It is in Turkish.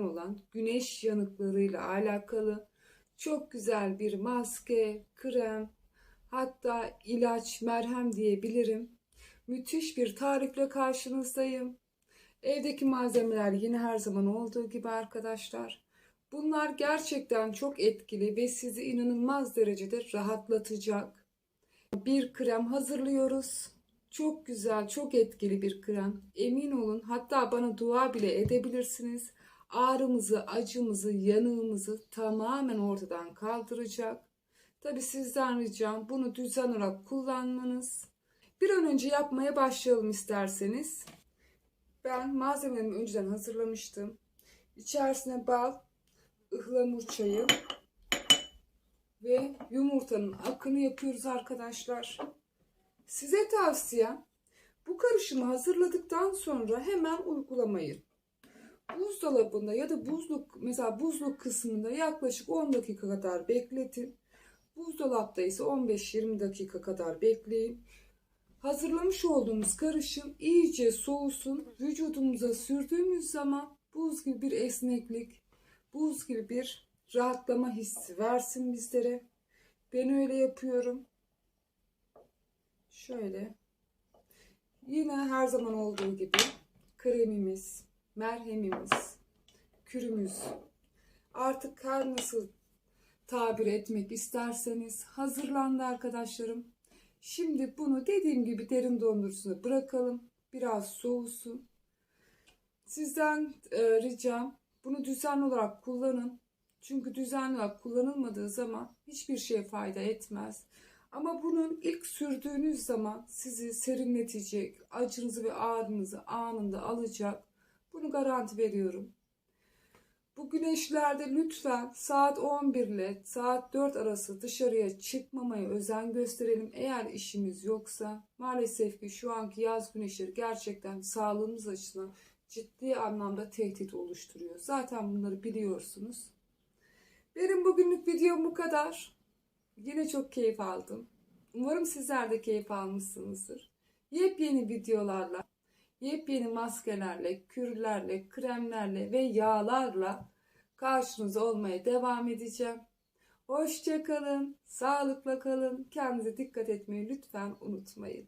olan güneş yanıklarıyla alakalı çok güzel bir maske, krem, hatta ilaç, merhem diyebilirim. Müthiş bir tarifle karşınızdayım. Evdeki malzemeler yine her zaman olduğu gibi arkadaşlar. Bunlar gerçekten çok etkili ve sizi inanılmaz derecede rahatlatacak. Bir krem hazırlıyoruz. Çok güzel, çok etkili bir krem. Emin olun hatta bana dua bile edebilirsiniz. Ağrımızı, acımızı, yanığımızı tamamen ortadan kaldıracak. Tabi sizden ricam bunu düzen olarak kullanmanız. Bir an önce yapmaya başlayalım isterseniz. Ben malzemelerimi önceden hazırlamıştım. İçerisine bal, ıhlamur çayı ve yumurtanın akını yapıyoruz arkadaşlar. Size tavsiyem bu karışımı hazırladıktan sonra hemen uygulamayın. Buzdolabında ya da buzluk mesela buzluk kısmında yaklaşık 10 dakika kadar bekletin. Buzdolapta ise 15-20 dakika kadar bekleyin. Hazırlamış olduğumuz karışım iyice soğusun. Vücudumuza sürdüğümüz zaman buz gibi bir esneklik, buz gibi bir rahatlama hissi versin bizlere. Ben öyle yapıyorum. Şöyle. Yine her zaman olduğu gibi kremimiz, merhemimiz, kürümüz. Artık her nasıl tabir etmek isterseniz hazırlandı arkadaşlarım. Şimdi bunu dediğim gibi derin dondurucusuna bırakalım. Biraz soğusun. Sizden e, ricam bunu düzenli olarak kullanın. Çünkü düzenli olarak kullanılmadığı zaman hiçbir şeye fayda etmez. Ama bunun ilk sürdüğünüz zaman sizi serinletecek, acınızı ve ağrınızı anında alacak. Bunu garanti veriyorum. Bu güneşlerde lütfen saat 11 ile saat 4 arası dışarıya çıkmamaya özen gösterelim. Eğer işimiz yoksa maalesef ki şu anki yaz güneşleri gerçekten sağlığımız açısından ciddi anlamda tehdit oluşturuyor. Zaten bunları biliyorsunuz. Benim bugünlük videom bu kadar. Yine çok keyif aldım. Umarım sizler de keyif almışsınızdır. Yepyeni videolarla, yepyeni maskelerle, kürlerle, kremlerle ve yağlarla karşınızda olmaya devam edeceğim. Hoşçakalın, sağlıkla kalın, kendinize dikkat etmeyi lütfen unutmayın.